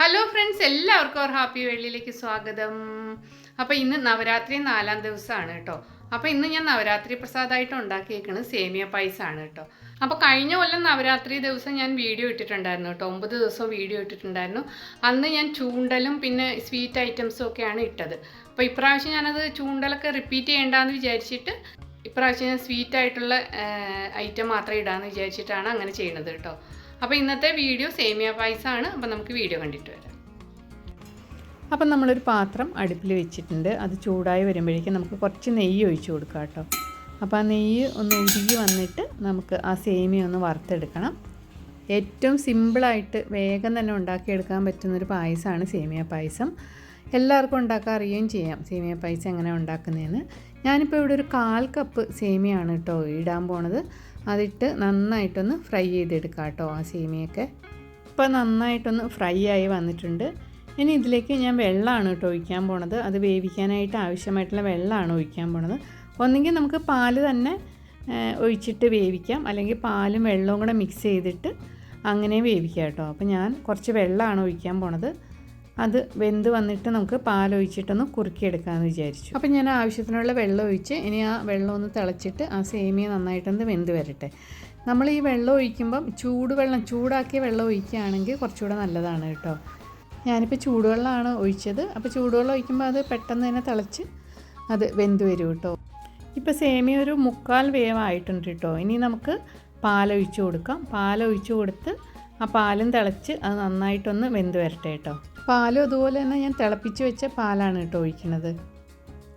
Hello friends എല്ലാവർക്കും ഒരു happy വെള്ളിയിലേക്ക് സ്വാഗതം. അപ്പോൾ ഇന്ന് നവരാത്രി നാലാം ദിവസമാണ് കേട്ടോ. അപ്പോൾ ഇന്ന് ഞാൻ നവരാത്രി പ്രസാദമായിട്ട് ഉണ്ടാക്കിയേക്കുന്നത് സേമിയ പായസമാണ് കേട്ടോ. അപ്പോൾ കഴിഞ്ഞ കൊല്ലം നവരാത്രി ദിവസം ഞാൻ വീഡിയോ ഇട്ടിട്ടുണ്ടായിരുന്നു കേട്ടോ. ഒമ്പത് ദിവസം വീഡിയോ ഇട്ടിട്ടുണ്ടായിരുന്നു. അന്ന് ഞാൻ ചൂണ്ടലും പിന്നെ സ്വീറ്റ് ഐറ്റംസും ഒക്കെയാണ് ഇട്ടത്. അപ്പോൾ ഇപ്രാവശ്യം ഞാനത് ചൂണ്ടലൊക്കെ റിപ്പീറ്റ് ചെയ്യേണ്ടെന്ന് വിചാരിച്ചിട്ട് ഇപ്രാവശ്യം ഞാൻ സ്വീറ്റ് ആയിട്ടുള്ള ഐറ്റം മാത്രം ഇടാമെന്ന് വിചാരിച്ചിട്ടാണ് അങ്ങനെ ചെയ്യുന്നത് കേട്ടോ. അപ്പോൾ ഇന്നത്തെ വീഡിയോ സേമിയ പായസമാണ് അപ്പോൾ നമുക്ക് വീഡിയോ കണ്ടിട്ട് വരാം. അപ്പം നമ്മളൊരു പാത്രം അടുപ്പിൽ വെച്ചിട്ടുണ്ട്. അത് ചൂടായി വരുമ്പോഴേക്കും നമുക്ക് കുറച്ച് നെയ്യ് ഒഴിച്ച് കൊടുക്കാം കേട്ടോ. അപ്പോൾ ആ നെയ്യ് ഒന്ന് ഉരുകി വന്നിട്ട് നമുക്ക് ആ സേമിയ ഒന്ന് വറുത്തെടുക്കണം. ഏറ്റവും സിമ്പിളായിട്ട് വേഗം തന്നെ ഉണ്ടാക്കിയെടുക്കാൻ പറ്റുന്നൊരു പായസമാണ് സേമിയ പായസം. എല്ലാവർക്കും ഉണ്ടാക്കാൻ അറിയുകയും ചെയ്യാം സേമിയ പായസം എങ്ങനെ ഉണ്ടാക്കുന്നതെന്ന്. ഞാനിപ്പോൾ ഇവിടെ ഒരു കാൽ കപ്പ് സേമിയാണ് കേട്ടോ ഇടാൻ പോണത്. അതിട്ട് നന്നായിട്ടൊന്ന് ഫ്രൈ ചെയ്തെടുക്കാം കേട്ടോ ആ സേമിയൊക്കെ ഇപ്പോൾ നന്നായിട്ടൊന്ന് ഫ്രൈ ആയി വന്നിട്ടുണ്ട്. ഇനി ഇതിലേക്ക് ഞാൻ വെള്ളമാണ് കേട്ടോ ഒഴിക്കാൻ പോണത്. അത് വേവിക്കാനായിട്ട് ആവശ്യമായിട്ടുള്ള വെള്ളമാണ് ഒഴിക്കാൻ പോണത്. ഒന്നെങ്കിൽ നമുക്ക് പാൽ തന്നെ ഒഴിച്ചിട്ട് വേവിക്കാം. അല്ലെങ്കിൽ പാലും വെള്ളവും കൂടെ മിക്സ് ചെയ്തിട്ട് അങ്ങനെ വേവിക്കാം കേട്ടോ. അപ്പോൾ ഞാൻ കുറച്ച് വെള്ളമാണ് ഒഴിക്കാൻ പോണത്. അത് വെന്ത് വന്നിട്ട് നമുക്ക് പാലൊഴിച്ചിട്ടൊന്ന് കുറുക്കിയെടുക്കാമെന്ന് വിചാരിച്ചു. അപ്പം ഞാൻ ആവശ്യത്തിനുള്ള വെള്ളം ഒഴിച്ച് ഇനി ആ വെള്ളം ഒന്ന് തിളച്ചിട്ട് ആ സേമിയ നന്നായിട്ടൊന്ന് വെന്ത് വരട്ടെ. നമ്മൾ ഈ വെള്ളം ഒഴിക്കുമ്പം ചൂടുവെള്ളം ചൂടാക്കിയ വെള്ളം ഒഴിക്കുകയാണെങ്കിൽ കുറച്ചുകൂടെ നല്ലതാണ് കേട്ടോ. ഞാനിപ്പോൾ ചൂടുവെള്ളമാണ് ഒഴിച്ചത്. അപ്പോൾ ചൂടുവെള്ളം ഒഴിക്കുമ്പോൾ അത് പെട്ടെന്ന് തന്നെ തിളച്ച് അത് വെന്ത് വരും കേട്ടോ. ഇപ്പോൾ സേമിയ ഒരു മുക്കാൽ വേവായിട്ടുണ്ട് കേട്ടോ. ഇനി നമുക്ക് പാലൊഴിച്ച് കൊടുക്കാം. പാലൊഴിച്ച് കൊടുത്ത് ആ പാലും തിളച്ച് അത് നന്നായിട്ടൊന്ന് വെന്ത് വരട്ടെ കേട്ടോ പാലും അതുപോലെ തന്നെ ഞാൻ തിളപ്പിച്ച് വെച്ച പാലാണ് കേട്ടോ ഒഴിക്കുന്നത്.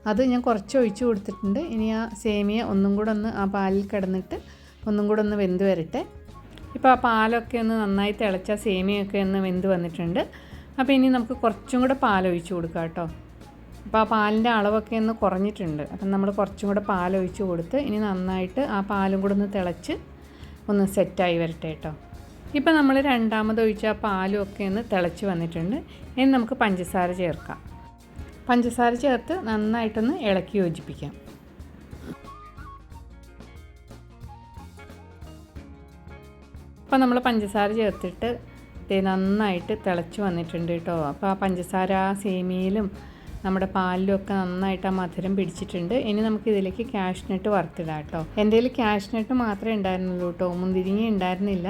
അത് ഞാൻ കുറച്ച് ഒഴിച്ച് കൊടുത്തിട്ടുണ്ട്. ഇനി ആ സേമിയ ഒന്നും കൂടെ ഒന്ന് ആ പാലിൽ കിടന്നിട്ട് ഒന്നും കൂടെ ഒന്ന് വെന്ത് വരട്ടെ. ഇപ്പോൾ ആ പാലൊക്കെ ഒന്ന് നന്നായി തിളച്ച സേമിയൊക്കെ ഒന്ന് വെന്ത് വന്നിട്ടുണ്ട്. അപ്പോൾ ഇനി നമുക്ക് കുറച്ചും കൂടെ പാലൊഴിച്ച് കൊടുക്കാം കേട്ടോ അപ്പോൾ ആ പാലിന്റെ അളവൊക്കെ ഒന്ന് കുറഞ്ഞിട്ടുണ്ട്. അപ്പം നമ്മൾ കുറച്ചും കൂടെ പാലൊഴിച്ച് കൊടുത്ത് ഇനി നന്നായിട്ട് ആ പാലും കൂടെ ഒന്ന് തിളച്ച് ഒന്ന് സെറ്റായി വരട്ടെ കേട്ടോ ഇപ്പോൾ നമ്മൾ രണ്ടാമത് ഒഴിച്ച ആ പാലും ഒക്കെ ഒന്ന് തിളച്ച് വന്നിട്ടുണ്ട്. ഇനി നമുക്ക് പഞ്ചസാര ചേർക്കാം. പഞ്ചസാര ചേർത്ത് നന്നായിട്ടൊന്ന് ഇളക്കി യോജിപ്പിക്കാം. അപ്പോൾ നമ്മൾ പഞ്ചസാര ചേർത്തിട്ട് നന്നായിട്ട് തിളച്ച് വന്നിട്ടുണ്ട് കേട്ടോ. അപ്പോൾ ആ പഞ്ചസാര ആ സേമിയയിലും നമ്മുടെ പാലിലും ഒക്കെ നന്നായിട്ട് ആ മധുരം പിടിച്ചിട്ടുണ്ട്. ഇനി നമുക്ക് ഇതിലേക്ക് ക്യാഷ്നട്ട് വറുത്തിടാം കേട്ടോ. എന്റെ കയ്യിൽ ക്യാഷ്നട്ട് മാത്രമേ ഉണ്ടായിരുന്നുള്ളൂ കേട്ടോ. മുന്തിരിങ്ങ ഉണ്ടായിരുന്നില്ല.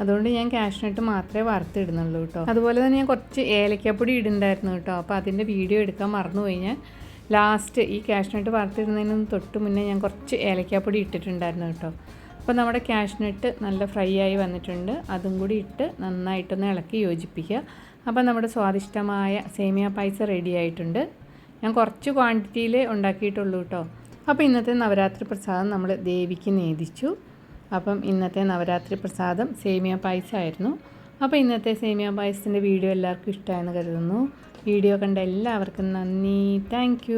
അതുകൊണ്ട് ഞാൻ ക്യാഷ്നട്ട് മാത്രമേ വറുത്തിടുന്നുള്ളൂ കേട്ടോ. അതുപോലെ തന്നെ ഞാൻ കുറച്ച് ഏലക്കപ്പൊടി ഇടുന്നുണ്ടായിരുന്നു കേട്ടോ. അപ്പോൾ അതിന്റെ വീഡിയോ എടുക്കാൻ മറന്നു കഴിഞ്ഞാൽ ലാസ്റ്റ് ഈ ക്യാഷ്നട്ട് വറുത്തിടുന്നതിന് തൊട്ട് മുന്നേ ഞാൻ കുറച്ച് ഏലക്കാപ്പൊടി ഇട്ടിട്ടുണ്ടായിരുന്നു കേട്ടോ. അപ്പോൾ നമ്മുടെ ക്യാഷ്നട്ട് നല്ല ഫ്രൈ ആയി വന്നിട്ടുണ്ട്. അതും കൂടി ഇട്ട് നന്നായിട്ടൊന്ന് ഇളക്കി യോജിപ്പിക്കുക. അപ്പോൾ നമ്മുടെ സ്വാദിഷ്ടമായ സേമിയ പായസം റെഡി ആയിട്ടുണ്ട്. ഞാൻ കുറച്ച് ക്വാണ്ടിറ്റിയിൽ ഉണ്ടാക്കിയിട്ടുള്ളൂ കേട്ടോ. അപ്പോൾ ഇന്നത്തെ നവരാത്രി പ്രസാദം നമ്മൾ ദേവിക്ക് നേദിച്ചു. അപ്പം ഇന്നത്തെ നവരാത്രി പ്രസാദം സേമിയ പായസമായിരുന്നു അപ്പോൾ ഇന്നത്തെ സേമിയ പായസത്തിന്റെ വീഡിയോ എല്ലാവർക്കും ഇഷ്ടമായെന്ന് കരുതുന്നു. വീഡിയോ കണ്ട എല്ലാവർക്കും നന്ദി. താങ്ക്